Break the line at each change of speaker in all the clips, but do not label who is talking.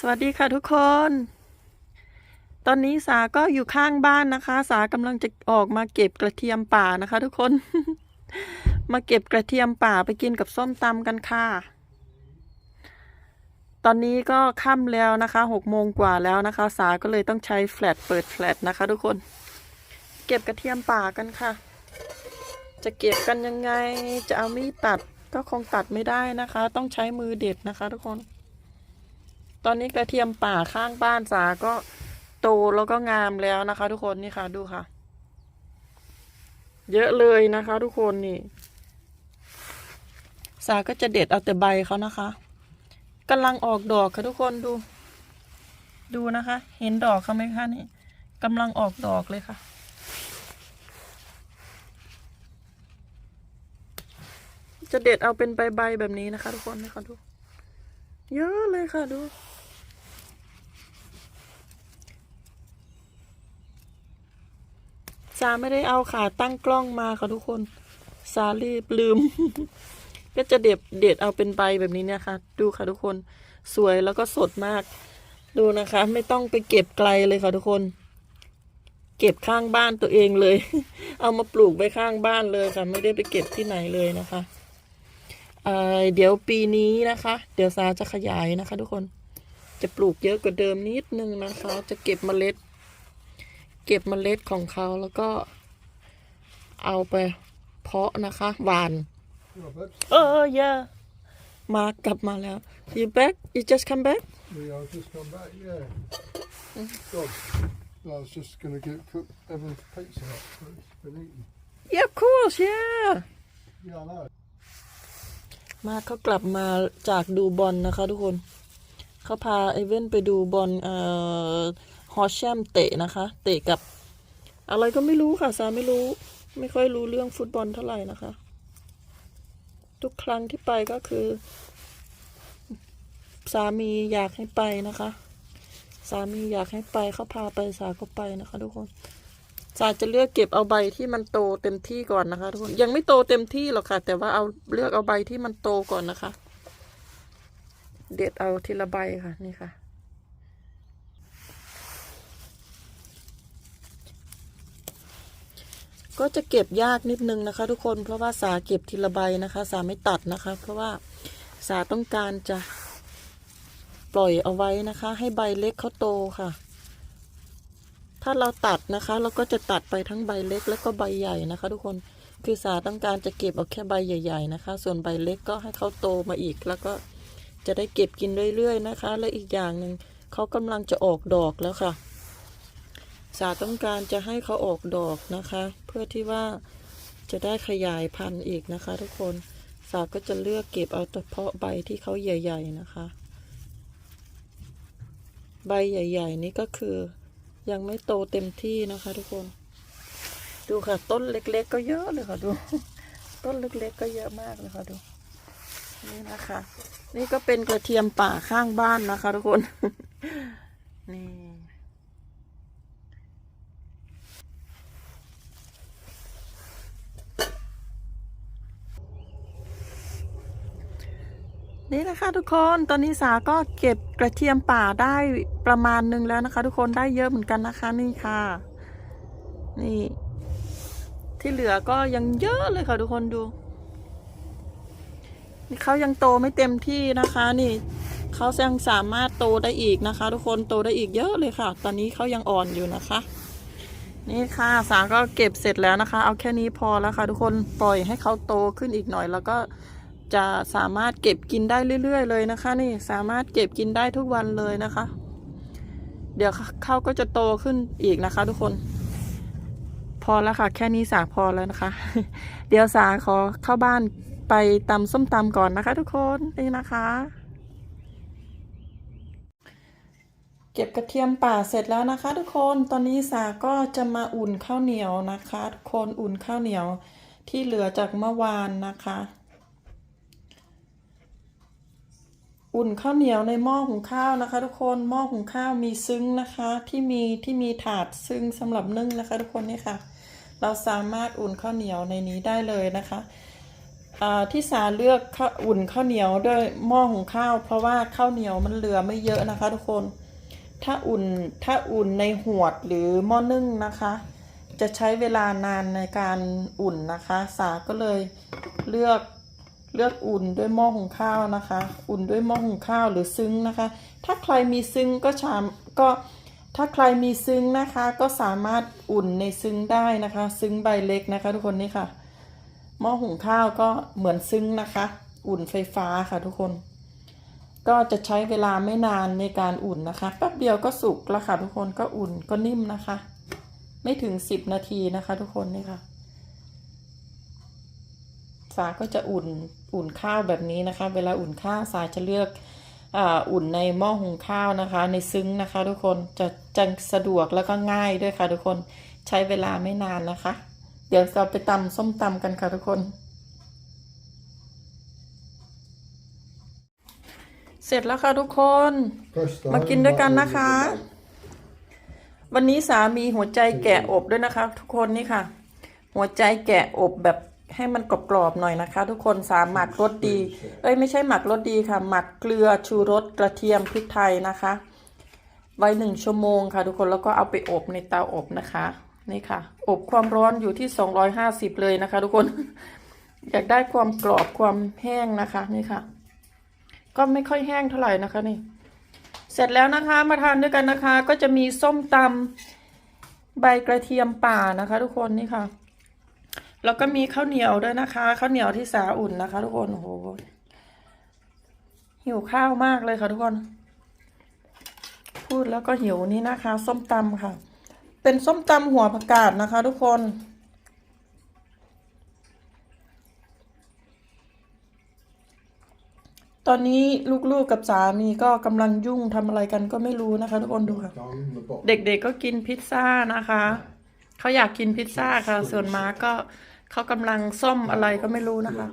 สวัสดีค่ะทุกคน ตอนนี้สาก็อยู่ข้างบ้านนะคะ สากำลังจะออกมาเก็บกระเทียมป่านะคะ ทุกคน มาเก็บกระเทียมป่าไปกินกับส้มตำกันค่ะ ตอนนี้ก็ค่ำแล้วนะคะหกโมงกว่าแล้วนะคะ สาก็เลยต้องใช้แฟลชเปิดแฟลชนะคะ ทุกคน เก็บกระเทียมป่ากันค่ะ จะเก็บกันยังไง จะเอามีดตัดก็คงตัดไม่ได้นะคะ ต้องใช้มือเด็ดนะคะ ทุกคน ตอนนี้กระเทียมป่าข้างบ้านสาก็โตแล้วก็งามแล้วนะคะ ทุกคนนี่ค่ะดูค่ะ เยอะเลยนะคะ ทุกคนนี่ สาก็จะเด็ดเอาแต่ใบเขานะคะกำลังออกดอกค่ะทุกคนดู ดูนะคะ เห็นดอกเขาไหมคะนี่กำลังออกดอกเลยค่ะจะเด็ดเอาเป็นใบๆแบบนี้นะคะ ทุกคนนะคะดู เยอะเลยค่ะดู สาไม่ได้เอาขาตั้งกล้องมาค่ะทุกคนสารีบลืม ก็จะเด็ดเด็ดเอาเป็นใบแบบนี้เนี่ยค่ะดูค่ะทุกคน สวยแล้วก็สดมาก ดูนะคะ ไม่ต้องไปเก็บไกลเลยค่ะทุกคน เก็บข้างบ้านตัวเองเลย เอามาปลูกไว้ข้างบ้านเลยค่ะ ไม่ได้ไปเก็บที่ไหนเลยนะคะเเดี๋ยวปีนี้นะคะ เดี๋ยวสาจะขยายนะคะ ทุกคน จะปลูกเยอะกว่าเดิมนิดนึงนะคะ จะเก็บเมล็ด เก็บเมล็ดของเขาแล้วก็เอาไปเพาะนะคะหวาน
Robert,
เออเยอะมากลับมาแล้ว you back you just come back
we are just come back, yeah. God, I was just going to get cook Evan's pizza up, but it's been eaten.
yeah of course yeah
Yeah, I know.
มาเขากลับมาจากดูบอลนะคะทุกคน เขาพาไอเว่นไปดูบอลเอ่อ ฮอชแชมเตะนะคะ เตะกับ อะไรก็ไม่รู้ค่ะสาไม่รู้ ไม่ค่อยรู้เรื่องฟุตบอลเท่าไหร่นะคะ ทุกครั้งที่ไปก็คือ สามีอยากให้ไปนะคะ สามีอยากให้ไปเขาพาไปสาก็ไปนะคะทุกคนสาจะเลือกเก็บเอาใบที่มันโตเต็มที่ก่อนนะคะทุกคนยังไม่โตเต็มที่หรอกค่ะ แต่ว่าเอาเลือกเอาใบที่มันโตก่อนนะคะ เด็ดเอาทีละใบค่ะนี่ค่ะ ก็จะเก็บยากนิดนึงนะคะ ทุกคนเพราะว่าสาเก็บทีละใบนะคะ สาไม่ตัดนะคะ เพราะว่าสาต้องการจะปล่อยเอาไว้นะคะ ให้ใบเล็กเขาโตค่ะ ถ้าเราตัดนะคะ เราก็จะตัดไปทั้งใบเล็กแล้วก็ใบใหญ่นะคะ ทุกคนคือสาต้องการจะเก็บเอาแค่ใบใหญ่ ๆ นะคะ ส่วนใบเล็กก็ให้เขาโตมาอีก แล้วก็จะได้เก็บกินเรื่อยๆนะคะ และอีกอย่างหนึ่งเขากำลังจะออกดอกแล้วค่ะ สาต้องการจะให้เขาออกดอกนะคะ เพื่อที่ว่าจะได้ขยายพันธุ์อีกนะคะ ทุกคนสาก็จะเลือกเก็บเอาเฉพาะใบที่เขาใหญ่ ๆนะคะ ใบใหญ่ ๆ นี้ก็คือยังไม่โตเต็มที่นะคะทุกคน ดูค่ะ ต้นเล็ก ๆ ก็เยอะเลยค่ะดู ต้นเล็ก ๆ ก็เยอะมากเลยค่ะดู นี่นะคะ นี่ก็เป็นกระเทียมป่าข้างบ้านนะคะ ทุกคน นี่ นี่นะคะทุกคนตอนนี้สาก็เก็บกระเทียมป่าได้ประมาณหนึ่งแล้วนะคะ ทุกคนได้เยอะเหมือนกันนะคะนี่ค่ะ นี่ ที่เหลือก็ยังเยอะเลยค่ะทุกคนดูนี่เขายังโตไม่เต็มที่นะคะ นี่เขายังสามารถโตได้อีกนะคะ ทุกคนโตได้อีกเยอะเลยค่ะ ตอนนี้เขายังอ่อนอยู่นะคะ นี่ค่ะสาก็เก็บเสร็จแล้วนะคะ เอาแค่นี้พอแล้วค่ะ ทุกคนปล่อยให้เขาโตขึ้นอีกหน่อยแล้วก็ จะสามารถเก็บกินได้เรื่อย ๆ เลยนะคะ นี่สามารถเก็บกินได้ทุกวันเลยนะคะ เดี๋ยวเขาก็จะโตขึ้นอีกนะคะ ทุกคน พอแล้วค่ะ แค่นี้สาพอแล้วนะคะ เดี๋ยวสาขอเข้าบ้านไปตำส้มตำก่อนนะคะ ทุกคนนี่นะคะ เก็บกระเทียมป่าเสร็จแล้วนะคะ ทุกคนตอนนี้สาก็จะมาอุ่นข้าวเหนียวนะคะ ทุกคนอุ่นข้าวเหนียวที่เหลือจากเมื่อวานนะคะ อุ่นข้าวเหนียวในหม้อหุงข้าวนะคะ ทุกคนหม้อหุงข้าวมีซึ้งนะคะ ที่มีที่มีถาดซึ้งสำหรับนึ่งนะคะ ทุกคนนี่ค่ะ เราสามารถอุ่นข้าวเหนียวในนี้ได้เลยนะคะที่สาเลือกอุ่นข้าวเหนียวด้วยหม้อหุงข้าว เพราะว่าข้าวเหนียวมันเหลือไม่เยอะนะคะ ทุกคน ถ้าอุ่นถ้าอุ่นในหวดหรือหม้อนึ่งนะคะ จะใช้เวลานานในการอุ่นนะคะ สาก็เลยเลือก เลือกอุ่นด้วยหม้อหุงข้าวนะคะ อุ่นด้วยหม้อหุงข้าวหรือซึ้งนะคะ ถ้าใครมีซึ้งก็ชามก็ถ้าใครมีซึ้งนะคะ ก็สามารถอุ่นในซึ้งได้นะคะ ซึ้งใบเล็กนะคะ ทุกคนนี่ค่ะหม้อหุงข้าวก็เหมือนซึ้งนะคะ อุ่นไฟฟ้าค่ะทุกคน ก็จะใช้เวลาไม่นานในการอุ่นนะคะแป๊บเดียวก็สุกแล้วค่ะทุกคนก็อุ่นก็นิ่มนะคะ ไม่ถึงสิบนาทีนะคะ ทุกคนนี่ค่ะ สาก็จะอุ่นอุ่นข้าวแบบนี้นะคะ เวลาอุ่นข้าวสาจะเลือกอาอุ่นในหม้อหุงข้าวนะคะ ในซึ้งนะคะ ทุกคนจะจะสะดวกแล้วก็ง่ายด้วยค่ะ ทุกคนใช้เวลาไม่นานนะคะ เดี๋ยวเราไปตำส้มตำกันค่ะทุกคน เสร็จแล้วค่ะทุกคน
Press the
มากิน
home
ด้วยกัน
button
นะคะ
with the bag.
วันนี้สามีหัวใจแกะอบด้วยนะคะ ทุกคนนี่ค่ะ หัวใจแกะอบแบบ ให้มันกรอบๆหน่อยนะคะ ทุกคนสามหมักรสดี เอ้ยไม่ใช่หมักรสดีค่ะ หมักเกลือชูรสกระเทียมพริกไทยนะคะ ไว้หนึ่งชั่วโมงค่ะ ทุกคนแล้วก็เอาไปอบในเตาอบนะคะ นี่ค่ะ อบความร้อนอยู่ที่250เลยนะคะ ทุกคน อยากได้ความกรอบความแห้งนะคะ นี่ค่ะ ก็ไม่ค่อยแห้งเท่าไหร่นะคะนี่ เสร็จแล้วนะคะมาทานด้วยกันนะคะ ก็จะมีส้มตำใบกระเทียมป่านะคะ ทุกคนนี่ค่ะ แล้วก็มีข้าวเหนียวด้วยนะคะข้าวเหนียวที่สาอุ่นนะคะ ทุกคนโอ้โหหิวข้าวมากเลยค่ะทุกคน พูดแล้วก็หิวนี่นะคะ ส้มตำค่ะ เป็นส้มตำหัวผักกาดนะคะ ทุกคนตอนนี้ลูกๆกับสามีก็กำลังยุ่งทำอะไรกันก็ไม่รู้นะคะ ทุกคนดูค่ะ
Down in the bottom.
เด็กๆก็กินพิซซ่านะคะ เขาอยากกินพิซซ่าค่ะ ส่วนมาร์กก็เขากำลังซ่อมอะไรก็ไม่รู้นะคะ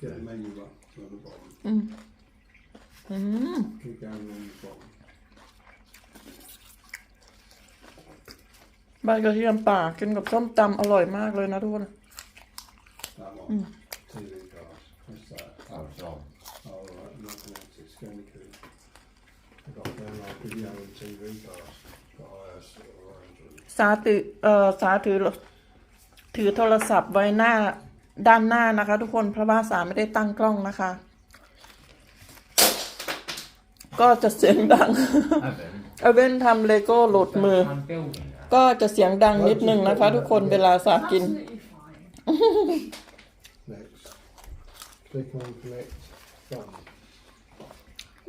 Get the menu up to the bottom.
อืมอืม
Keep going on the bottom.
ใบกระเทียมป่ากินกับส้มตำอร่อยมากเลยนะทุกคน
That one. TV glass. Press that.
Oh, it's on.
Oh, right. Not connected. It's going to cool. I've got down like video and TV glass. Got iOS or Android.
สาถือเอ่อสาถือถือโทรศัพท์ไว้หน้าด้านหน้านะคะ ทุกคนเพราะว่าสาไม่ได้ตั้งกล้องนะคะ ก็จะเสียงดัง
Evan,
เอาเว้นทำเลโก้หลุดมือ
I'm building that.
ก็จะเสียงดังนิดนึงนะคะ ทุกคนเวลาสากิน
Absolutely fine.
Next. Click on connect. Done.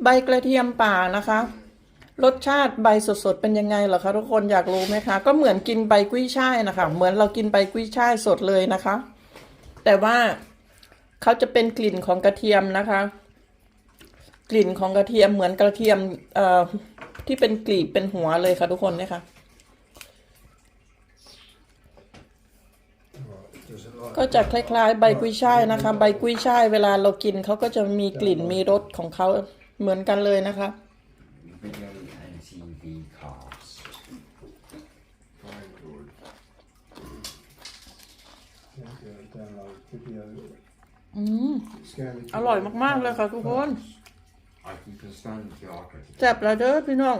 ใบกระเทียมป่านะคะ รสชาติใบสดๆเป็นยังไงเหรอคะทุกคนอยากรู้ไหมคะ ก็เหมือนกินใบกุ้ยช่ายนะคะ เหมือนเรากินใบกุ้ยช่ายสดเลยนะคะ แต่ว่าเขาจะเป็นกลิ่นของกระเทียมนะคะ กลิ่นของกระเทียมเหมือนกระเทียมเอ่อที่เป็นกลีบเป็นหัวเลยค่ะทุกคนเนี่ยค่ะก็จะคล้ายๆ ใบกุ้ยช่ายนะคะ ใบกุ้ยช่ายเวลาเรากินเขาก็จะมีกลิ่นมีรสของเขาเหมือนกันเลยนะคะ
TV cast.
Android? Yeah, yeah, download video.
อืม
Scan the
อร่อยมาก ๆ เลยค่ะทุกคน
I can understand the archive.
แซ่บแล้วเด้อพี่น้อง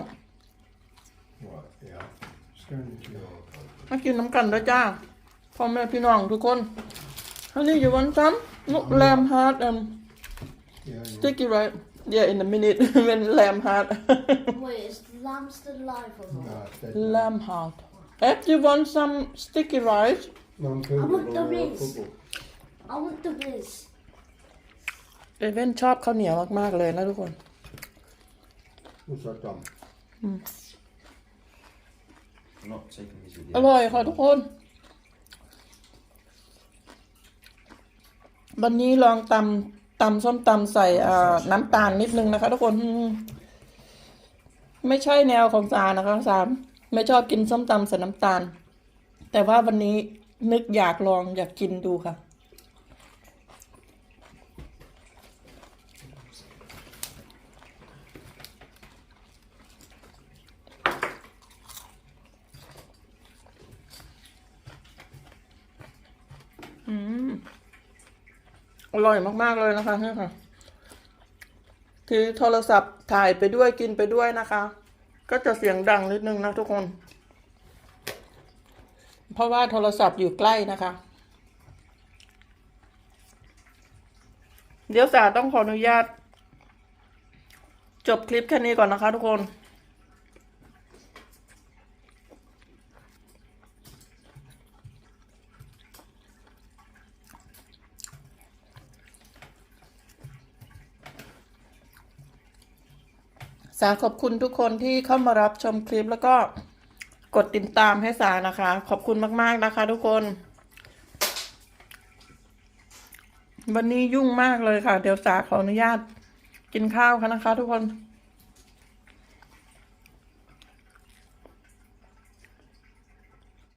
Right, yeah. Scan the QR code.
มากินน้ำกันด้วยจ้าพ่อแม่พี่น้องทุกคน Honey you want some look lamb heart um
Yeah, you
sticky right yeah in a minute when lamb heart
Wait, is the lamb still alive or not?
Nah, it's dead now.
lamb heart If you want some sticky rice
Non-football
I want the
or, uh,
rings.
football.
I want the whiz.
เอเว่นชอบข้าวเหนียวมาก ๆ เลยนะทุกคน
What's that done?
I'm not taking this with
อ
you.
ร่อยค่ะทุกคน วันนี้ลองตำตำส้มตำใส่อ่าน้ำตาลนิดนึงนะคะทุกคนอืม ไม่ใช่แนวของสานะคะสามไม่ชอบกินส้มตำใส่น้ำตาล แต่ว่าวันนี้นึกอยากลองอยากกินดูค่ะ อืม อร่อยมาก ๆ เลยนะคะเนี่ค่ะ ถือโทรศัพท์ถ่ายไปด้วยกินไปด้วยนะคะ ก็จะเสียงดังนิดนึงนะทุกคน เพราะว่าโทรศัพท์อยู่ใกล้นะคะ เดี๋ยวสาต้องขออนุญาต จบคลิปแค่นี้ก่อนนะคะทุกคน ขอบคุณทุกคนที่เข้ามารับชมคลิปแล้วก็กดติดตามให้สานะคะ ขอบคุณมาก ๆ นะคะ ทุกคน วันนี้ยุ่งมากเลยค่ะ เดี๋ยวสาขออนุญาตกินข้าวค่ะนะคะ ทุกคน